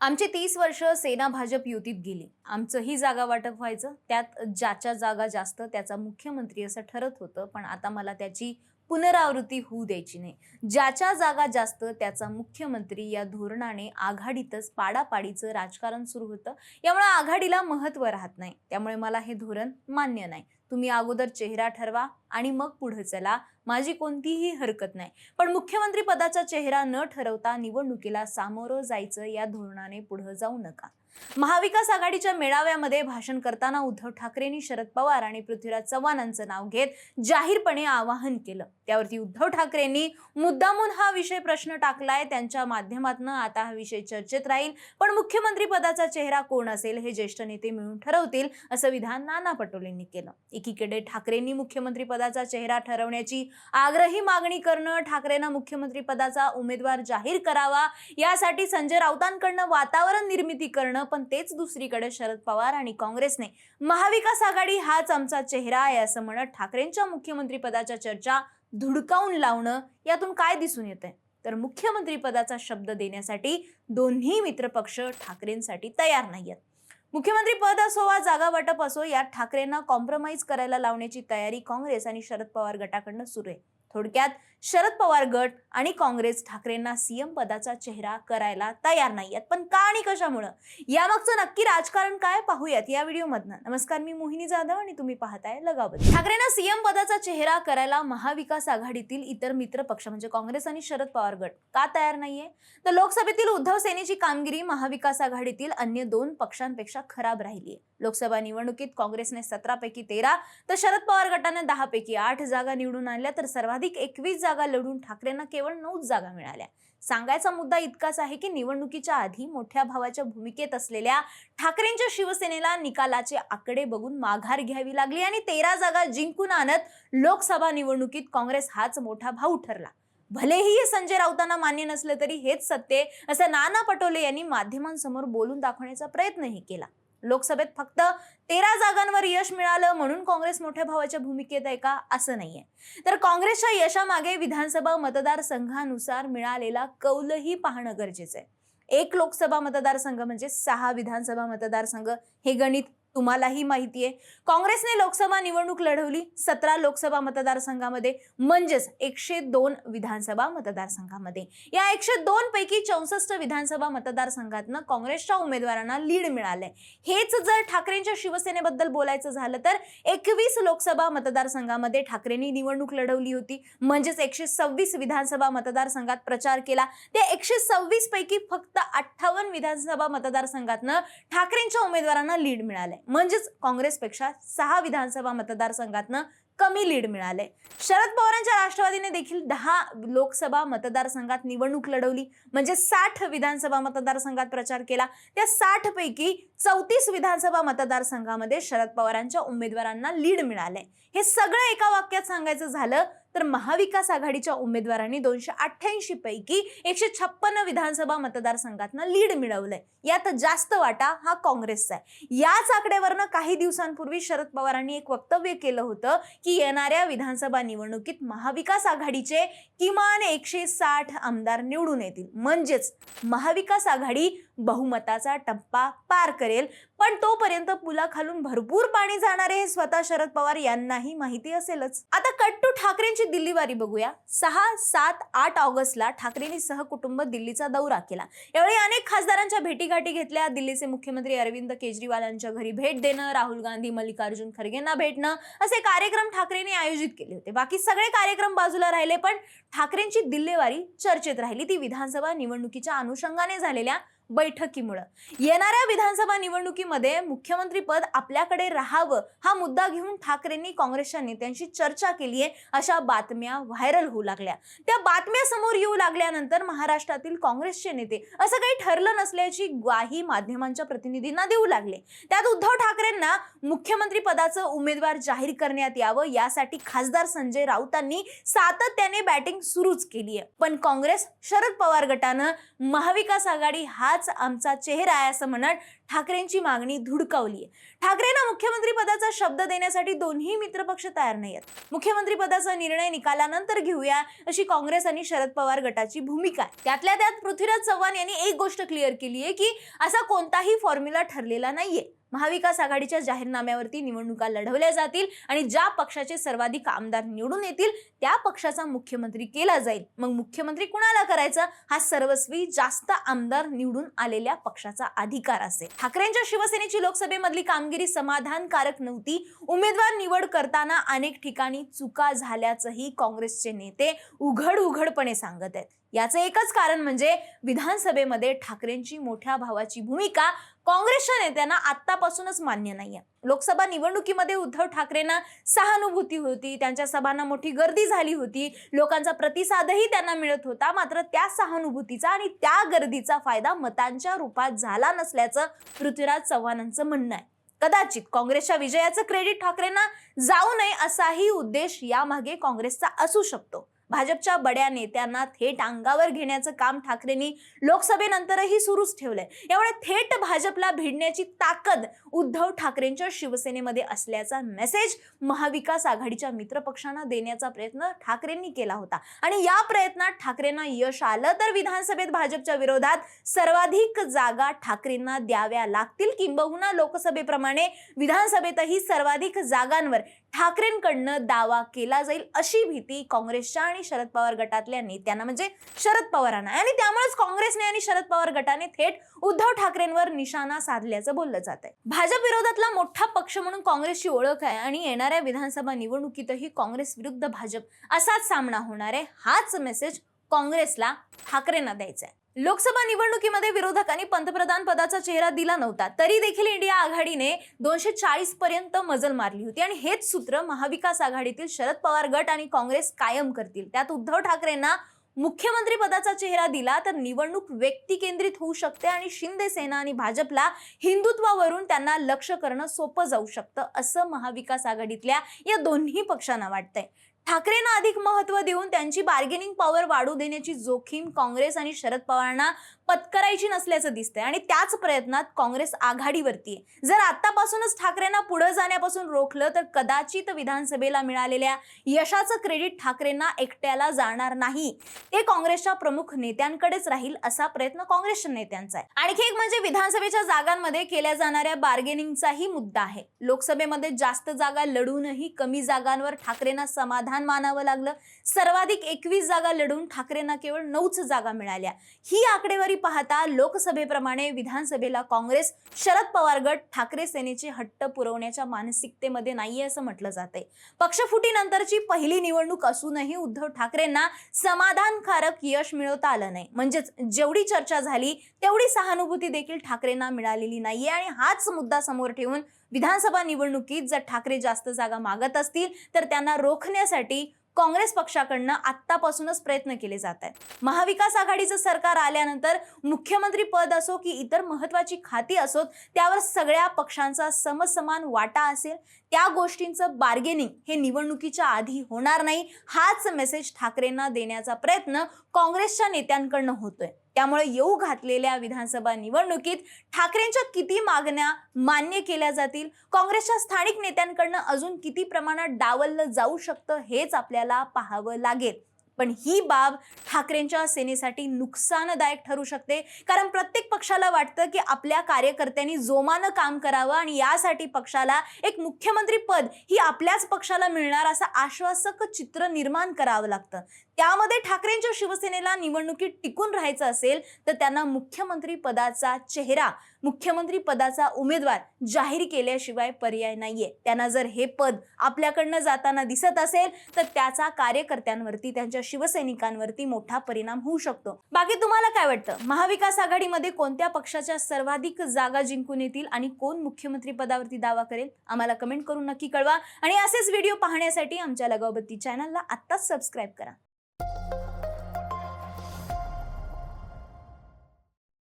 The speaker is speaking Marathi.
आमची तीस वर्ष सेना भाजप युतीत गेली. आमचंही जागा वाटप व्हायचं. त्यात ज्याच्या जागा जास्त त्याचा मुख्यमंत्री असं ठरत होतं. पण आता मला त्याची पुनरावृत्ती होऊ द्यायची नाही. ज्याच्या जागा जास्त त्याचा मुख्यमंत्री या धोरणाने आघाडीतच पाडापाडीचं राजकारण सुरू होतं. यामुळे आघाडीला महत्त्व राहत नाही. त्यामुळे मला हे धोरण मान्य नाही. तुम्ही अगोदर चेहरा ठरवा आणि मग पुढे चला. माझी कोणतीही हरकत नाही. पण मुख्यमंत्री पदाचा चेहरा न ठरवता निवडणुकीला सामोरं जायचं या धोरणाने पुढे जाऊ नका. महाविकास आघाडीच्या मेळाव्यामध्ये भाषण करताना उद्धव ठाकरेंनी शरद पवार आणि पृथ्वीराज चव्हाणांचं नाव घेत जाहीरपणे आवाहन केलं. त्यावरती उद्धव ठाकरेंनी मुद्दामून हा विषय प्रश्न टाकलाय त्यांच्या माध्यमातून आता हा विषय चर्चेत राहील पण मुख्यमंत्री पदाचा चेहरा कोण असेल हे ज्येष्ठ नेते मिळून ठरवतील असं विधान नाना पटोलेंनी केलं. एकीकडे ठाकरेंनी मुख्यमंत्री पदाचा चेहरा ठरवण्याची आग्रही मागणी करणं ठाकरेंना मुख्यमंत्री पदाचा उमेदवार जाहीर करावा यासाठी संजय राऊतांकडनं वातावरण निर्मिती करणं पण तेच दुसरीकडे शरद पवार आणि काँग्रेसने महाविकास आघाडी हाच आमचा चेहरा आहे असं म्हणत ठाकरेंच्या मुख्यमंत्रीपदाच्या चर्चा धुडकावून लावणं यातून काय दिसून येतंय? तर मुख्यमंत्रीपदाचा शब्द देण्यासाठी दोन्ही मित्रपक्ष ठाकरेंसाठी तयार नाहीयेत. मुख्यमंत्री पद असो वा जागा वाटप असो यात ठाकरेंना कॉम्प्रोमाइज करायला लावण्याची तयारी काँग्रेस आणि शरद पवार गटाकडनं सुरू आहे. थोडक्यात शरद पवार गट आणि काँग्रेस ठाकरेंना सीएम पदाचा चेहरा करायला तयार नाहीयेत. पण का आणि कशामुळं? यामागचं नक्की राजकारण काय? पाहूयात या व्हिडिओमधनं. नमस्कार मी मोहिनी जाधव आणि तुम्ही पाहताय लगावत. ठाकरेंना सीएम पदाचा चेहरा करायला महाविकास आघाडीतील इतर मित्र पक्ष म्हणजे काँग्रेस आणि शरद पवार गट का तयार नाहीये? तर लोकसभेतील उद्धव सेनेची कामगिरी महाविकास आघाडीतील अन्य दोन पक्षांपेक्षा खराब राहिली आहे लोकसभा निवडणुकीत काँग्रेसने सतरा पैकी तेरा तर शरद पवार गटाने दहा पैकी आठ जागा निवडून आणल्या तर सर्वाधिक एकवीस जागा लढून ठाकरेंना केवळ नऊच जागा मिळाल्या. सांगायचा मुद्दा इतकाच आहे की निवडणुकीच्या आधी मोठ्या भावाच्या भूमिकेत असलेल्या ठाकरेंच्या शिवसेनेला निकालाचे आकडे बघून माघार घ्यावी लागली आणि तेरा जागा जिंकून आणत लोकसभा निवडणुकीत काँग्रेस हाच मोठा भाऊ ठरला. भलेही हे संजय राऊतांना मान्य नसलं तरी हेच सत्य असं नाना पटोले यांनी माध्यमांसमोर बोलून दाखवण्याचा प्रयत्नही केला. लोकसभेत फक्त तेरा जागांवर यश मिळालं म्हणून काँग्रेस मोठ्या भावाच्या भूमिकेत आहे का असं नाहीये. तर काँग्रेसच्या यशामागे विधानसभा मतदारसंघानुसार मिळालेला कौलही पाहणं गरजेचं आहे. एक लोकसभा मतदारसंघ म्हणजे सहा विधानसभा मतदारसंघ हे गणित तुम्हालाही माहिती आहे. काँग्रेसने लोकसभा निवडणूक लढवली. सतरा लोकसभा मतदारसंघामध्ये म्हणजेच एकशे दोन विधानसभा मतदारसंघामध्ये. या एकशे दोन पैकी चौसष्ट विधानसभा मतदारसंघातनं काँग्रेसच्या उमेदवारांना लीड मिळालंय. हेच जर ठाकरेंच्या शिवसेनेबद्दल बोलायचं झालं तर एकवीस लोकसभा मतदारसंघामध्ये ठाकरेंनी निवडणूक लढवली होती. म्हणजेच एकशे सव्वीस विधानसभा मतदारसंघात प्रचार केला. त्या एकशे सव्वीस पैकी फक्त अठ्ठावन्न विधानसभा मतदारसंघातनं ठाकरेंच्या उमेदवारांना लीड मिळालंय. म्हणजेच काँग्रेसपेक्षा सहा विधानसभा मतदारसंघातनं कमी लीड मिळाले शरद पवारांच्या राष्ट्रवादीने देखील दहा लोकसभा मतदारसंघात निवडणूक लढवली. म्हणजे साठ विधानसभा मतदारसंघात प्रचार केला. त्या साठ पैकी चौतीस विधानसभा मतदारसंघामध्ये शरद पवारांच्या उमेदवारांना लीड मिळाले हे सगळं एका वाक्यात सांगायचं झालं तर महाविकास आघाडीच्या उमेदवारांनी दोनशे अठ्ठ्याऐंशी पैकी एकशे छप्पन्न विधानसभा मतदारसंघातनं लीड मिळवलंय. यात जास्त वाटा हा काँग्रेसचा आहे. याच आकड्यावरनं काही दिवसांपूर्वी शरद पवारांनी एक वक्तव्य केलं होतं की येणाऱ्या विधानसभा निवडणुकीत महाविकास आघाडीचे किमान एकशे साठ आमदार निवडून येतील. म्हणजेच महाविकास आघाडी बहुमताचा टप्पा पार करेल. पण तोपर्यंत पुलाखालून भरपूर पाणी जाणारे हे स्वतः शरद पवार यांनाही माहिती असेलच. आता कट्टू ठाकरेंची दिल्लीवारी बघूया. सहा सात आठ ऑगस्टला ठाकरेंनी सहकुटुंब दिल्लीचा दौरा केला. यावेळी अनेक खासदारांच्या भेटीगाठी घेतल्या. दिल्लीचे मुख्यमंत्री अरविंद केजरीवालांच्या घरी भेट देणं राहुल गांधी मल्लिकार्जुन खरगेंना भेटणं असे कार्यक्रम ठाकरेंनी आयोजित केले होते. बाकी सगळे कार्यक्रम बाजूला राहिले पण ठाकरेंची दिल्लीवारी चर्चेत राहिली. ती विधानसभा निवडणुकीच्या अनुषंगाने झालेल्या बैठकीमुळं. येणाऱ्या विधानसभा निवडणुकीमध्ये मुख्यमंत्री पद आपल्याकडे राहावं हा मुद्दा घेऊन ठाकरेंनी काँग्रेसच्या नेत्यांशी चर्चा केली आहे अशा बातम्या व्हायरल होऊ लागल्या. त्या बातम्या समोर येऊ लागल्यानंतर महाराष्ट्रातील काँग्रेसचे नेते असं काही ठरलं नसल्याची ग्वाही माध्यमांच्या प्रतिनिधींना देऊ लागले. त्यात उद्धव ठाकरेंना मुख्यमंत्री पदाचं उमेदवार जाहीर करण्यात यावं यासाठी खासदार संजय राऊतांनी सातत्याने बॅटिंग सुरूच केली आहे पण काँग्रेस शरद पवार गटानं महाविकास आघाडी हा हाच आमचा चेहरा आहे असं म्हणत ठाकरेंची मागणी धुडकावली आहे ठाकरेंना मुख्यमंत्री पदाचा शब्द देण्यासाठी दोन्ही मित्रपक्ष तयार नाही आहेत मुख्यमंत्री पदाचा निर्णय निकालानंतर घेऊया अशी काँग्रेस आणि शरद पवार गटाची भूमिका आहे. त्यातल्या त्यात पृथ्वीराज चव्हाण यांनी एक गोष्ट क्लिअर केली आहे की असा कोणताही फॉर्म्युला ठरलेला नाहीये. महाविकास आघाडीच्या जाहीरनाम्यावरती निवडणुका लढवल्या जातील आणि ज्या पक्षाचे सर्वाधिक आमदार निवडून येतील त्या पक्षाचा मुख्यमंत्री केला जाईल. मग मुख्यमंत्री कुणाला करायचा? हा सर्वस्वी जास्त आमदार निवडून आलेल्या पक्षाचा अधिकार असेल. ठाकरेंच्या शिवसेनेची लोकसभेमधली कामगिरी समाधानकारक नव्हती. उमेदवार निवड करताना अनेक ठिकाणी चुका झाल्याचंही काँग्रेसचे नेते उघड उघडपणे सांगत आहेत. याचं एकच कारण म्हणजे विधानसभेमध्ये ठाकरेंची मोठ्या भावाची भूमिका काँग्रेसच्या नेत्यांना आतापासूनच मान्य नाहीये. लोकसभा निवडणुकीमध्ये उद्धव ठाकरेंना सहानुभूती होती त्यांच्या सभांना मोठी गर्दी झाली होती लोकांचा प्रतिसादही त्यांना मिळत होता मात्र त्या सहानुभूतीचा आणि त्या गर्दीचा फायदा मतांच्या रूपात झाला नसल्याचं पृथ्वीराज चव्हाणांचं म्हणणं आहे. कदाचित काँग्रेसच्या विजयाचं क्रेडिट ठाकरेंना जाऊ नये असाही उद्देश यामागे काँग्रेसचा असू शकतो. भाजपच्या बड्या नेत्यांना थेट अंगावर घेण्याचं काम ठाकरेंनी लोकसभेनंतरही सुरूच ठेवलंय. यामुळे थेट भाजपला भिडण्याची ताकद उद्धव ठाकरेंच्या शिवसेनेमध्ये असल्याचा मेसेज महाविकास आघाडीच्या मित्रपक्षांना देण्याचा प्रयत्न ठाकरेंनी केला होता. आणि या प्रयत्नात ठाकरेंना यश आलं तर विधानसभेत भाजपच्या विरोधात सर्वाधिक जागा ठाकरेंना द्याव्या लागतील. किंबहुना लोकसभेप्रमाणे विधानसभेतही सर्वाधिक जागांवर ठाकरेंकडनं दावा केला जाईल अशी भीती काँग्रेसच्या आणि शरद पवार गटातल्या नेत्यांना म्हणजे शरद पवारांना. आणि त्यामुळेच काँग्रेसने आणि शरद पवार गटाने थेट उद्धव ठाकरेंवर निशाणा साधल्याचं बोललं जात आहे. भाजप विरोधातला मोठा पक्ष म्हणून काँग्रेसची ओळख आहे आणि येणाऱ्या विधानसभा निवडणुकीतही काँग्रेस विरुद्ध भाजप असाच सामना होणार आहे. हाच मेसेज काँग्रेसला ठाकरेंना द्यायचा आहे. लोकसभा निवडणुकीमध्ये विरोधकांनी पंतप्रधान पदाचा चेहरा दिला नव्हता. तरी देखील इंडिया आघाडीने दोनशे चाळीस पर्यंत मजल मारली होती. आणि हेच सूत्र महाविकास आघाडीतील शरद पवार गट आणि काँग्रेस कायम करतील. त्यात उद्धव ठाकरेंना मुख्यमंत्री पदाचा चेहरा दिला तर निवडणूक व्यक्ती केंद्रित होऊ शकते आणि शिंदे सेना आणि भाजपला हिंदुत्वावरून त्यांना लक्ष करणं सोपं जाऊ शकतं असं महाविकास आघाडीतल्या या दोन्ही पक्षांना वाटतंय. ठाकरेंना अधिक महत्त्व देऊन त्यांची बार्गेनिंग पॉवर वाढू देण्याची जोखीम काँग्रेस आणि शरद पवारांना पत्करायची नसल्याचं दिसतंय. आणि त्याच प्रयत्नात काँग्रेस आघाडीवरती आहे. जर आतापासूनच ठाकरेंना पुढे जाण्यापासून रोखलं तर कदाचित विधानसभेला मिळालेल्या यशाचं क्रेडिट ठाकरेंना एकट्याला जाणार नाही. ते काँग्रेसच्या प्रमुख नेत्यांकडेच राहील असा प्रयत्न काँग्रेसच्या नेत्यांचा आहे. आणखी एक म्हणजे विधानसभेच्या जागांमध्ये केल्या जाणाऱ्या बार्गेनिंगचाही मुद्दा आहे. लोकसभेमध्ये जास्त जागा लढूनही कमी जागांवर ठाकरेंना समाधान मानावं लागलं. सर्वाधिक एकवीस जागा लढून ठाकरेंना केवळ नऊच जागा मिळाल्या. ही आकडेवारी पाहता लोकसभेप्रमाणे विधानसभेला काँग्रेस शरद पवार गट ठाकरे सेनेचे हट्ट पुरवण्याच्या मानसिकतेमध्ये नाहीये असं म्हटलं जाते पक्षफुटीनंतरची पहिली निवडणूक असूनही उद्धव ठाकरेंना समाधानकारक यश मिळवता आलं नाही. म्हणजेच जेवढी चर्चा झाली तेवढी सहानुभूती देखील ठाकरेंना मिळालेली नाहीये. आणि हाच मुद्दा समोर ठेवून विधानसभा निवडणुकीत जर ठाकरे जास्त जागा मागत असतील तर त्यांना रोखण्यासाठी काँग्रेस पक्षाकडनं आत्तापासूनच प्रयत्न केले जात आहेत. महाविकास आघाडीचं सरकार आल्यानंतर मुख्यमंत्री पद असो की इतर महत्वाची खाती असोत त्यावर सगळ्या पक्षांचा समसमान वाटा असेल. त्या गोष्टींचं बार्गेनिंग हे निवडणुकीच्या आधी होणार नाही हाच मेसेज ठाकरेंना देण्याचा प्रयत्न काँग्रेसच्या नेत्यांकडनं होतोय. त्यामुळे येऊ घातलेल्या विधानसभा निवडणुकीत ठाकरेंच्या किती मागण्या मान्य केल्या जातील? काँग्रेसच्या स्थानिक नेत्यांकडनं अजून किती प्रमाणात डावललं जाऊ शकतं हेच आपल्याला पाहावं लागेल. पण ही बाब ठाकरेंच्या सेनेसाठी नुकसानदायक ठरू शकते. कारण प्रत्येक पक्षाला वाटतं की आपल्या कार्यकर्त्यांनी जोमानं काम करावं आणि यासाठी पक्षाला एक मुख्यमंत्री पद ही आपल्याच पक्षाला मिळणार असं आश्वासक चित्र निर्माण करावं लागतं. त्यामध्ये ठाकरेंच्या शिवसेनेला निवडणुकीत टिकून राहायचं असेल तर त्यांना मुख्यमंत्री पदाचा चेहरा मुख्यमंत्री पदाचा उमेदवार जाहीर केल्याशिवाय पर्याय नाहीये. त्यांना जर हे पद आपल्याकडनं जाताना दिसत असेल तर त्याचा कार्यकर्त्यांवरती त्यांच्या शिवसैनिकांवरती मोठा परिणाम होऊ शकतो. बाकी तुम्हाला काय वाटतं? महाविकास आघाडीमध्ये कोणत्या पक्षाच्या सर्वाधिक जागा जिंकून येतील आणि कोण मुख्यमंत्री पदावरती दावा करेल? आम्हाला कमेंट करून नक्की कळवा. आणि असेच व्हिडिओ पाहण्यासाठी आमच्या लगावबत्ती चॅनलला आत्ताच सबस्क्राईब करा.